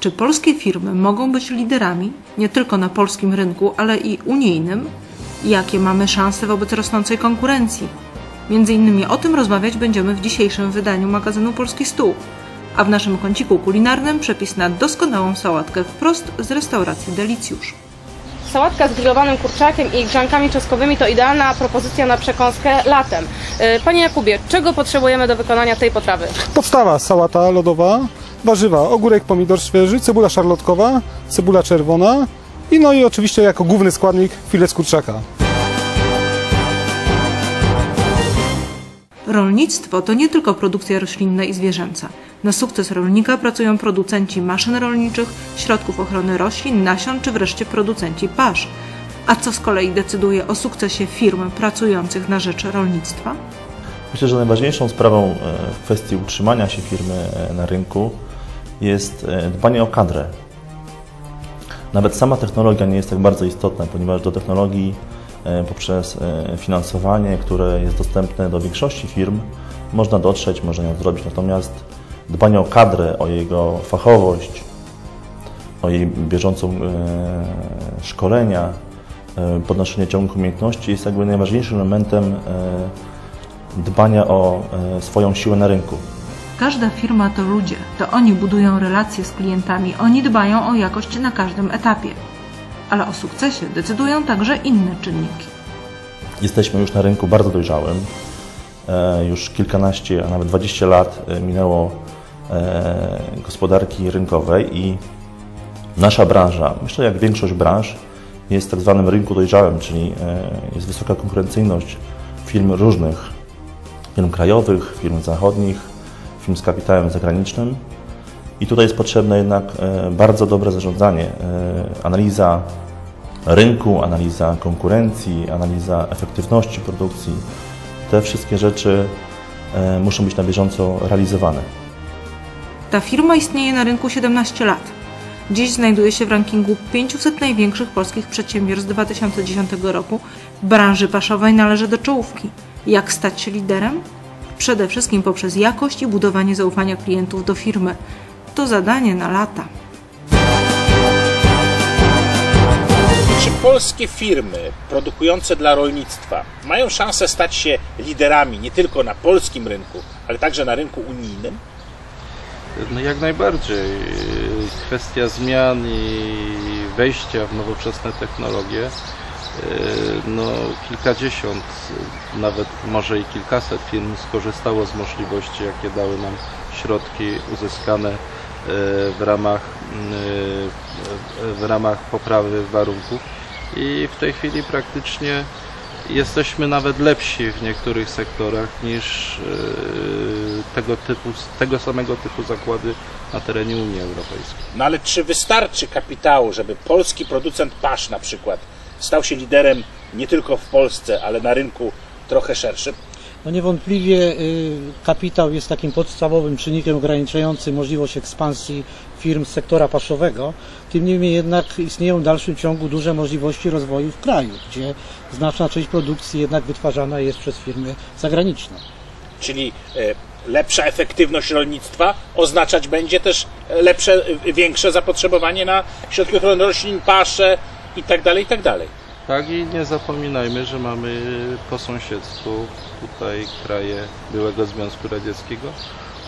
Czy polskie firmy mogą być liderami nie tylko na polskim rynku, ale i unijnym? Jakie mamy szanse wobec rosnącej konkurencji? Między innymi o tym rozmawiać będziemy w dzisiejszym wydaniu magazynu Polski Stół. A w naszym kąciku kulinarnym przepis na doskonałą sałatkę wprost z restauracji Delicjusz. Sałatka z grillowanym kurczakiem i grzankami czeskowymi to idealna propozycja na przekąskę latem. Y, Panie Jakubie, czego potrzebujemy do wykonania tej potrawy? Podstawa sałata lodowa, warzywa, ogórek, pomidor świeży, cebula szarlotkowa, cebula czerwona i no i oczywiście jako główny składnik filet z kurczaka. Rolnictwo to nie tylko produkcja roślinna i zwierzęca. Na sukces rolnika pracują producenci maszyn rolniczych, środków ochrony roślin, nasion czy wreszcie producenci pasz. A co z kolei decyduje o sukcesie firm pracujących na rzecz rolnictwa? Myślę, że najważniejszą sprawą e, w kwestii utrzymania się firmy e, na rynku jest e, dbanie o kadrę. Nawet sama technologia nie jest tak bardzo istotna, ponieważ do technologii e, poprzez e, finansowanie, które jest dostępne do większości firm, można dotrzeć, można ją zrobić. Natomiast dbanie o kadrę, o jego fachowość, o jej bieżącą szkolenia, podnoszenie ciągłych umiejętności jest jakby najważniejszym elementem dbania o swoją siłę na rynku. Każda firma to ludzie, to oni budują relacje z klientami, oni dbają o jakość na każdym etapie. Ale o sukcesie decydują także inne czynniki. Jesteśmy już na rynku bardzo dojrzałym. E, Już kilkanaście, a nawet 20 lat e, minęło e, gospodarki rynkowej i nasza branża, myślę jak większość branż, jest tak zwanym rynku dojrzałym, czyli jest wysoka konkurencyjność firm różnych, firm krajowych, firm zachodnich, firm z kapitałem zagranicznym. I tutaj jest potrzebne jednak e, bardzo dobre zarządzanie, e, analiza rynku, analiza konkurencji, analiza efektywności produkcji. Te wszystkie rzeczy e, muszą być na bieżąco realizowane. Ta firma istnieje na rynku 17 lat. Dziś znajduje się w rankingu 500 największych polskich przedsiębiorstw 2010 roku. W branży paszowej należy do czołówki. Jak stać się liderem? Przede wszystkim poprzez jakość i budowanie zaufania klientów do firmy. To zadanie na lata. Czy polskie firmy produkujące dla rolnictwa mają szansę stać się liderami nie tylko na polskim rynku, ale także na rynku unijnym? No jak najbardziej. Kwestia zmian i wejścia w nowoczesne technologie, no kilkadziesiąt, nawet może i kilkaset firm skorzystało z możliwości, jakie dały nam środki uzyskane e, w ramach, e, w ramach poprawy warunków i w tej chwili praktycznie jesteśmy nawet lepsi w niektórych sektorach niż e, tego typu, tego samego typu zakłady na terenie Unii Europejskiej. No ale czy wystarczy kapitału, żeby polski producent pasz na przykład stał się liderem nie tylko w Polsce, ale na rynku trochę szerszym? No niewątpliwie y, kapitał jest takim podstawowym czynnikiem ograniczającym możliwość ekspansji firm z sektora paszowego. Tym niemniej jednak istnieją w dalszym ciągu duże możliwości rozwoju w kraju, gdzie znaczna część produkcji jednak wytwarzana jest przez firmy zagraniczne. Czyli e, lepsza efektywność rolnictwa oznaczać będzie też lepsze, e, większe zapotrzebowanie na środki ochrony roślin, pasze i tak dalej, i tak dalej. Tak i nie zapominajmy, że mamy po sąsiedztwu tutaj kraje byłego Związku Radzieckiego,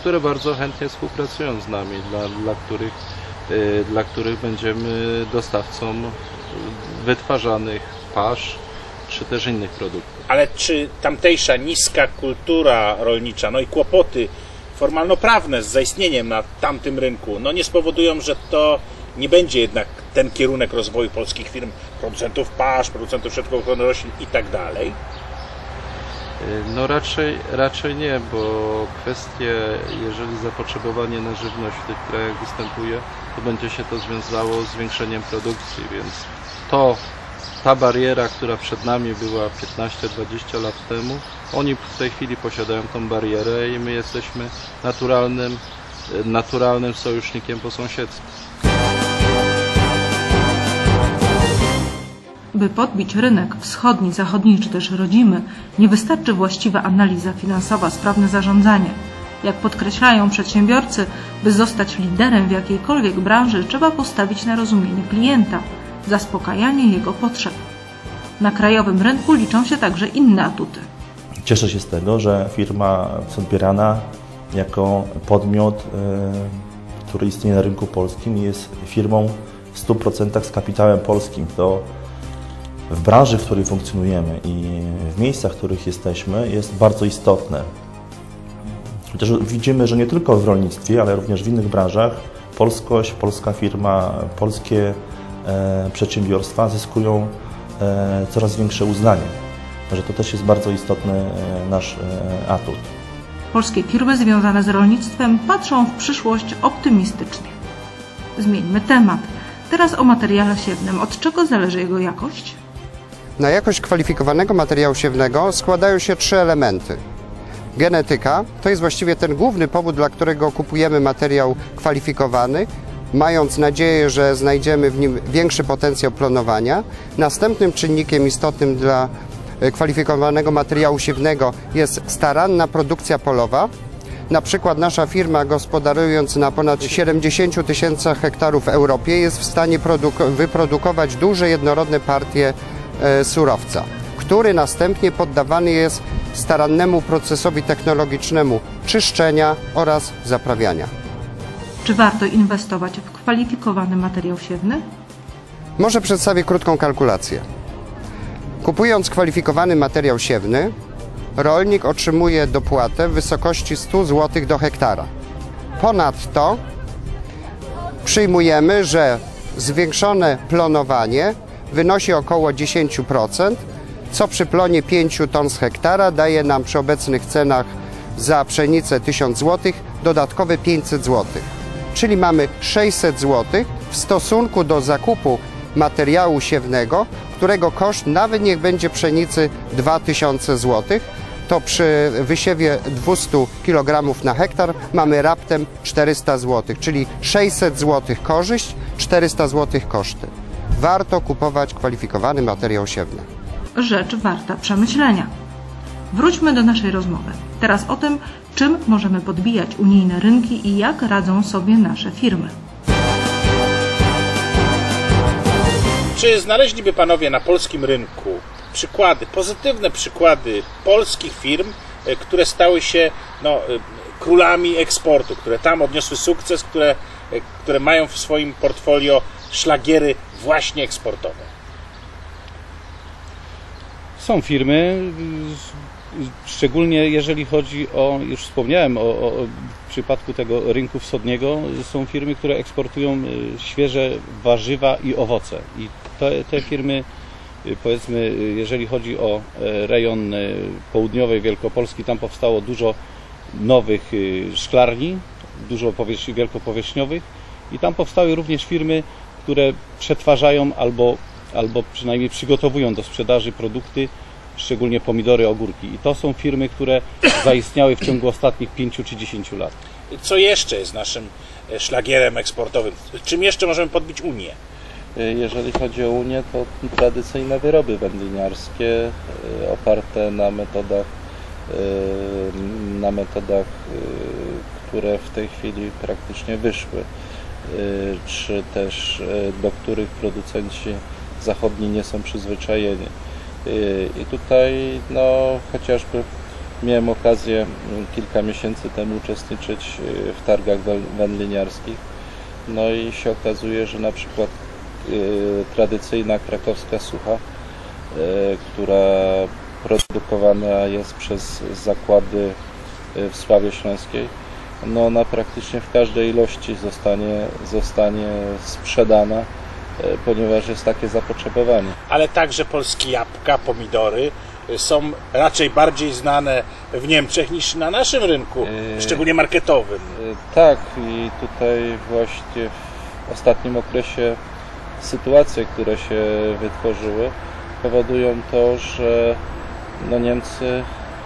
które bardzo chętnie współpracują z nami, dla, dla, których, y, dla których będziemy dostawcą wytwarzanych pasz czy też innych produktów. Ale czy tamtejsza niska kultura rolnicza, no i kłopoty formalno-prawne z zaistnieniem na tamtym rynku, no nie spowodują, że to nie będzie jednak ten kierunek rozwoju polskich firm, producentów pasz, producentów środków ochrony roślin i tak dalej? Y, No raczej, raczej nie, bo kwestie, jeżeli zapotrzebowanie na żywność w tych krajach występuje, to będzie się to związało z zwiększeniem produkcji, więc to, ta bariera, która przed nami była 15-20 lat temu, oni w tej chwili posiadają tą barierę i my jesteśmy naturalnym, y, naturalnym sojusznikiem po sąsiedztwie. By podbić rynek wschodni, zachodni czy też rodzimy, nie wystarczy właściwa analiza finansowa, sprawne zarządzanie. Jak podkreślają przedsiębiorcy, by zostać liderem w jakiejkolwiek branży, trzeba postawić na rozumienie klienta, zaspokajanie jego potrzeb. Na krajowym rynku liczą się także inne atuty. Cieszę się z tego, że firma jest odbierana jako podmiot, y, który istnieje na rynku polskim jest firmą w 100% z kapitałem polskim. To w branży, w której funkcjonujemy i w miejscach, w których jesteśmy, jest bardzo istotne. Chociaż widzimy, że nie tylko w rolnictwie, ale również w innych branżach polskość, polska firma, polskie e, przedsiębiorstwa zyskują e, coraz większe uznanie. Że to też jest bardzo istotny e, nasz e, atut. Polskie firmy związane z rolnictwem patrzą w przyszłość optymistycznie. Zmieńmy temat. Teraz o materiale siewnym. Od czego zależy jego jakość? Na jakość kwalifikowanego materiału siewnego składają się trzy elementy. Genetyka to jest właściwie ten główny powód, dla którego kupujemy materiał kwalifikowany, mając nadzieję, że znajdziemy w nim większy potencjał plonowania. Następnym czynnikiem istotnym dla e, kwalifikowanego materiału siewnego jest staranna produkcja polowa. Na przykład nasza firma, gospodarując na ponad 70 tysięcy hektarów w Europie, jest w stanie produk- wyprodukować duże jednorodne partie surowca, który następnie poddawany jest starannemu procesowi technologicznemu czyszczenia oraz zaprawiania. Czy warto inwestować w kwalifikowany materiał siewny? Może przedstawię krótką kalkulację. Kupując kwalifikowany materiał siewny, rolnik otrzymuje dopłatę w wysokości 100 zł do hektara. Ponadto przyjmujemy, że zwiększone plonowanie wynosi około 10%, co przy plonie 5 ton z hektara daje nam przy obecnych cenach za pszenicę 1000 zł, dodatkowe 500 zł. Czyli mamy 600 zł w stosunku do zakupu materiału siewnego, którego koszt nawet niech będzie pszenicy 2000 zł, to przy wysiewie 200 kg na hektar mamy raptem 400 zł, czyli 600 zł korzyść, 400 zł koszty. Warto kupować kwalifikowany materiał siewny. Rzecz warta przemyślenia. Wróćmy do naszej rozmowy. Teraz o tym, czym możemy podbijać unijne rynki i jak radzą sobie nasze firmy. Czy znaleźliby panowie na polskim rynku przykłady, pozytywne przykłady polskich firm, e, które stały się no, e, królami eksportu, które tam odniosły sukces, które, e, które mają w swoim portfolio szlagiery właśnie eksportowe? Są firmy, szczególnie jeżeli chodzi o, już wspomniałem o, o przypadku tego rynku wschodniego, są firmy, które eksportują y, świeże warzywa i owoce. I te, te firmy, y, powiedzmy, y, jeżeli chodzi o e, rejon południowej Wielkopolski, tam powstało dużo nowych szklarni, dużo powierzchni wielkopowierzchniowych i tam powstały również firmy, które przetwarzają albo, albo przynajmniej przygotowują do sprzedaży produkty, szczególnie pomidory, ogórki. I to są firmy, które zaistniały w ciągu ostatnich 5 czy 10 lat. Co jeszcze jest naszym e, szlagierem eksportowym? Czym jeszcze możemy podbić Unię? Y, Jeżeli chodzi o Unię, to tradycyjne wyroby wędliniarskie y, oparte na metodach, na metodach, które w tej chwili praktycznie wyszły, czy też y, do których producenci zachodni nie są przyzwyczajeni. Y, I tutaj, no, chociażby miałem okazję mm, kilka miesięcy temu uczestniczyć y, w targach węd- wędliniarskich. No i się okazuje, że na przykład y, tradycyjna krakowska sucha, y, która produkowana jest przez zakłady y, w Sławie Śląskiej, no ona praktycznie w każdej ilości zostanie, zostanie sprzedana, y, ponieważ jest takie zapotrzebowanie. ale także polskie jabłka, pomidory y, są raczej bardziej znane w Niemczech niż na naszym rynku, Yy. szczególnie marketowym. Tak, i tutaj właśnie w ostatnim okresie sytuacje, które się wytworzyły, powodują to, że no Niemcy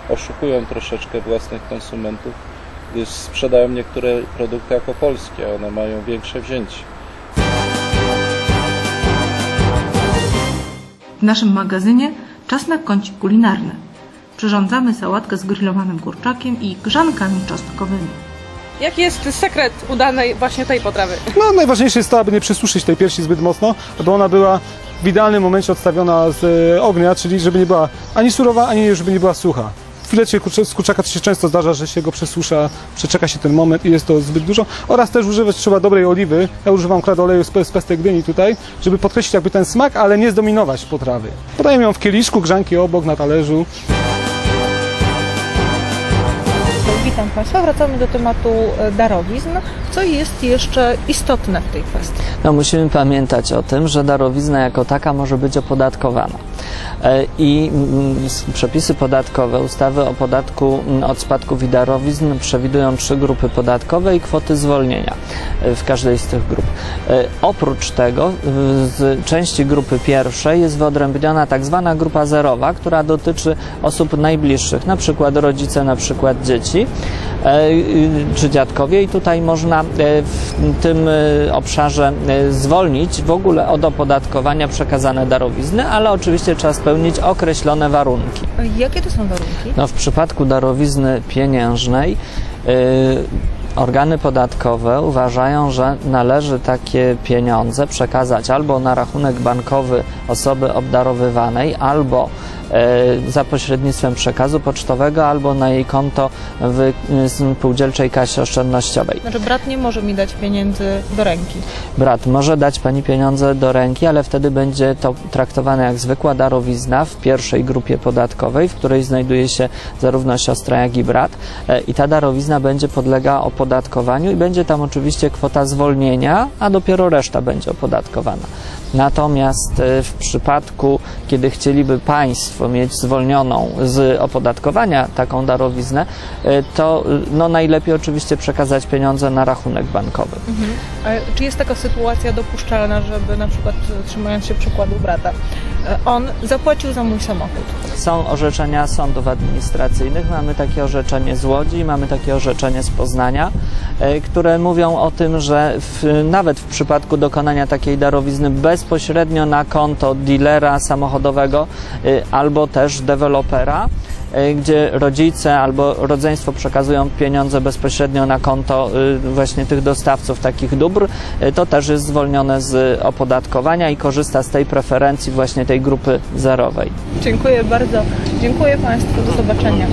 oszukują troszeczkę własnych konsumentów, gdyż sprzedają niektóre produkty jako polskie, a one mają większe wzięcie. W naszym magazynie czas na kącik kulinarny. Przyrządzamy sałatkę z grillowanym kurczakiem i grzankami czosnkowymi. Jaki jest sekret udanej właśnie tej potrawy? No najważniejsze jest to, aby nie przysuszyć tej piersi zbyt mocno, aby ona była w idealnym momencie odstawiona z e, ognia, czyli żeby nie była ani surowa, ani żeby nie była sucha. W filecie z kurczaka to się często zdarza, że się go przesusza, przeczeka się ten moment i jest to zbyt dużo. Oraz też używać trzeba dobrej oliwy. Ja używam krad oleju z pestek dyni tutaj, żeby podkreślić jakby ten smak, ale nie zdominować potrawy. Podajemy ją w kieliszku, grzanki obok, na talerzu. Witam Państwa. Wracamy do tematu e, darowizn. Co jest jeszcze istotne w tej kwestii? No, musimy pamiętać o tym, że darowizna jako taka może być opodatkowana. E, I mm, przepisy podatkowe, ustawy o podatku mm, od spadków i darowizn przewidują trzy grupy podatkowe i kwoty zwolnienia e, w każdej z tych grup. E, Oprócz tego z części grupy pierwszej jest wyodrębniona tak zwana grupa zerowa, która dotyczy osób najbliższych, na przykład rodzice, na przykład dzieci czy dziadkowie i tutaj można w tym obszarze zwolnić w ogóle od opodatkowania przekazane darowizny, ale oczywiście trzeba spełnić określone warunki. Jakie to są warunki? No, w przypadku darowizny pieniężnej y, organy podatkowe uważają, że należy takie pieniądze przekazać albo na rachunek bankowy osoby obdarowywanej, albo za pośrednictwem przekazu pocztowego, albo na jej konto w y, spółdzielczej kasie oszczędnościowej. Znaczy brat nie może mi dać pieniędzy do ręki. Brat może dać pani pieniądze do ręki, ale wtedy będzie to traktowane jak zwykła darowizna w pierwszej grupie podatkowej, w której znajduje się zarówno siostra, jak i brat. E, I ta darowizna będzie podlegała opodatkowaniu i będzie tam oczywiście kwota zwolnienia, a dopiero reszta będzie opodatkowana. Natomiast e, w przypadku, kiedy chcieliby Państwo mieć zwolnioną z opodatkowania taką darowiznę, e, to e, no, najlepiej oczywiście przekazać pieniądze na rachunek bankowy. A czy jest taka sytuacja dopuszczalna, żeby na przykład, e, trzymając się przykładu brata, on zapłacił za mój samochód? Są orzeczenia sądów administracyjnych. Mamy takie orzeczenie z Łodzi, mamy takie orzeczenie z Poznania, które mówią o tym, że w, nawet w przypadku dokonania takiej darowizny bezpośrednio na konto dealera samochodowego e, albo też dewelopera, e, gdzie rodzice albo rodzeństwo przekazują pieniądze bezpośrednio na konto e, właśnie tych dostawców takich dóbr, e, to też jest zwolnione z opodatkowania i korzysta z tej preferencji właśnie tej grupy zerowej. Dziękuję bardzo. Dziękuję Państwu. Do zobaczenia.